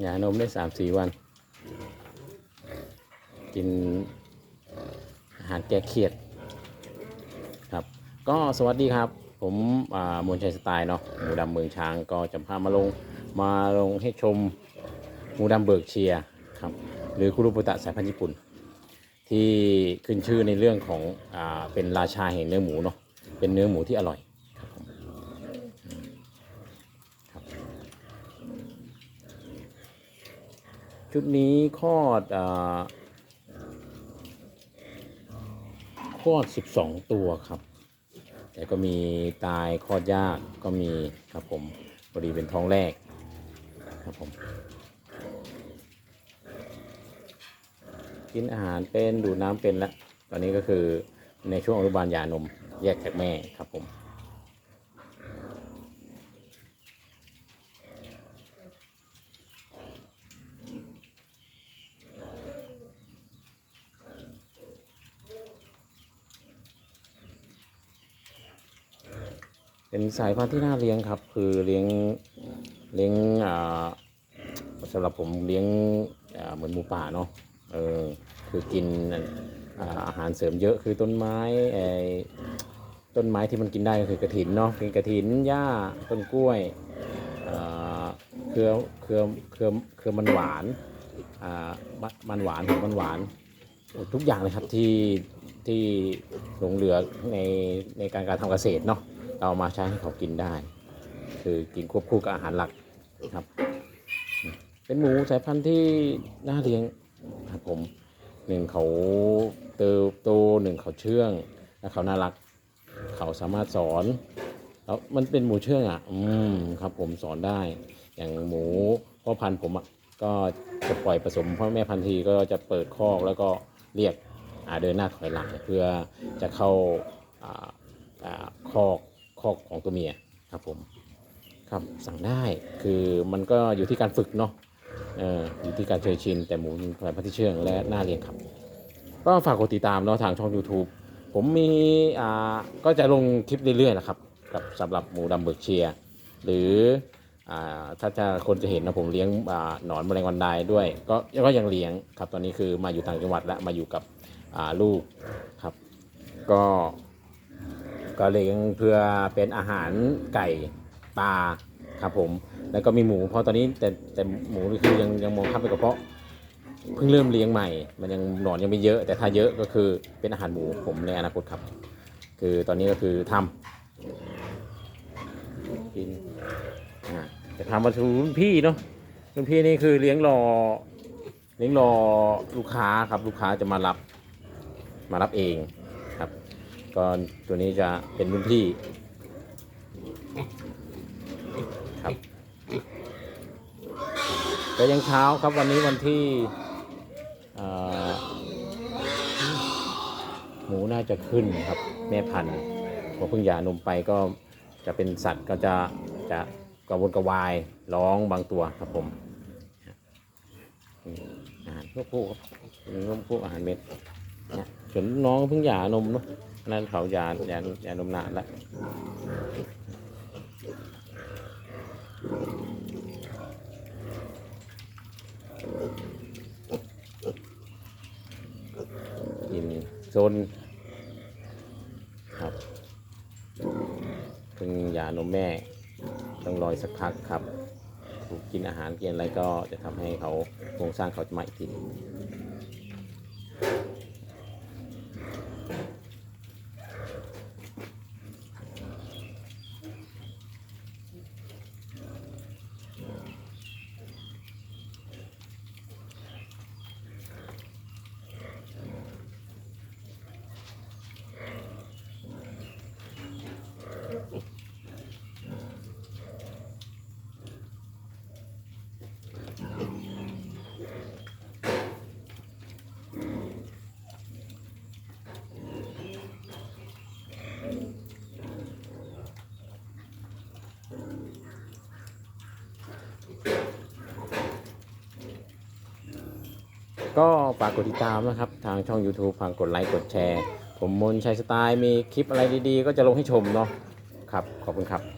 หย่านมได้สามสี่วัน กินอาหารแก้เครียดครับ ก็สวัสดีครับ ผมมวลชัยสไตล์เนาะหมูดำเมืองช้างก็จะพามาลงมาลงให้ชมหมูดำเบิร์กเชียครับ หรือคุรุบุตะสายพันธุ์ญี่ปุ่น ที่ขึ้นชื่อในเรื่องของอเป็นราชาแห่งเนื้อหมูเนาะเป็นเนื้อหมูที่อร่อยครับผมครับ ชุดนี้คลอดอาคลอด 12 ตัวครับ แต่ก็มีตายคลอดยากก็มีครับผมพอดีเป็นท้องแรกครับผมกินอาหารเป็นดูดน้ำเป็นแล้ว ตอนนี้ก็คือในช่วงอนุบาลยานมแยกจากแม่ครับผม เป็นสายพันธุ์ที่น่าเลี้ยงครับ คือเลี้ยงเลี้ยงอ่าสำหรับผมเลี้ยงอ่าเหมือนหมูป่าเนาะเออคือกินอ่าอาหารเสริมเยอะคือต้นไม้ไอต้นไม้ที่มันกินได้ก็คือกระถินเนาะเป็นกระถินหญ้าต้นกล้วยอ่าเครือเครือเครือเครือมันหวานอ่ามันหวานของมันหวานทุกอย่างเลยครับที่ที่หลงเหลือในในการการทำเกษตรเนาะ เราเอามาใช้ให้เขากินได้ คือกินควบคู่กับอาหารหลักครับ เป็นหมูสายพันธุ์ที่น่าเลี้ยงครับผมหนึ่งเขาเติบโตหนึ่งเขาเชื่องและเขาน่ารัก เขาสามารถสอนแล้วมันเป็นหมูเชื่องอะ อืมครับ ผมสอนได้ อย่างหมูพ่อพันธุ์ผมอะก็จะปล่อยผสมพ่อแม่พันธุ์ทีก็จะเปิดคอกแล้วก็เรียกอ่าเดินหน้าถอยหลังเพื่อจะเข้าอ่าอ่าคอก คอกของตัวเมียครับผมครับสั่งได้คือมันก็อยู่ที่การฝึกเนาะอออยู่ที่การเคยชินแต่หมูสายพันธุ์ที่เชื่องและน่าเลี้ยงครับ ก็ฝากกดติดตามเนาะทางช่อง YouTube ผมมีอ่าก็จะลงคลิปเรื่อยๆนะครับกับสำหรับหมูดำเบิร์กเชียร์หรืออ่าถ้าจะคนจะเห็นนะผมเลี้ยงอ่าหนอนแมลงวันไดด้วย ก็ก็ยังเลี้ยงครับตอนนี้คือมาอยู่ต่างจังหวัดและมาอยู่กับอ่าลูกครับ ก็ ก็เลี้ยงเพื่อเป็นอาหารไก่ปลาครับผม แล้วก็มีหมูเพราะตอนนี้แต่แต่หมูนี่คือยังยังมองข้ามไปกับเพราะเพิ่งเริ่มเลี้ยงใหม่ มันยังหนอนยังไม่เยอะ แต่ถ้าเยอะก็คือเป็นอาหารหมูผมในอนาคตครับ คือตอนนี้ก็คือทำกินอ่าจะทำมาถึงรุ่นพี่เนาะรุ่นพี่นี่คือเลี้ยงรอเลี้ยงรอลูกค้าครับลูกค้าจะมารับมารับเอง ก็ตัวนี้จะเป็นรุ่นพี่ครับก็ยังเช้าครับวันนี้วันที่หมูน่าจะขึ้นครับ แม่พันธุ์พอเพิ่งหย่านมไปก็จะเป็นสัตว์ก็จะจะกระวนกระวายร้องบางตัวครับผมนี่อาหารพวกพวกครับเป็นพวกพวกอาหารเม็ดนะส่วนน้องเพิ่งหย่านมเนาะ นั่นเขาหย่าหย่าหย่านมนานแล้วกินโซนครับเพิ่งหย่านมแม่ ต้องรออีกสักพักครับถูกกินอาหารกินอะไรก็จะทำให้เขาโครงสร้างเขาจะมาอีกที ก็ฝากกดติดตามนะครับ ทางช่อง YouTube ฝากกดไลค์กดแชร์ ผมมนชัยสไตล์มีคลิปอะไรดีๆ ก็จะลงให้ชมเนาะครับ ขอบคุณครับ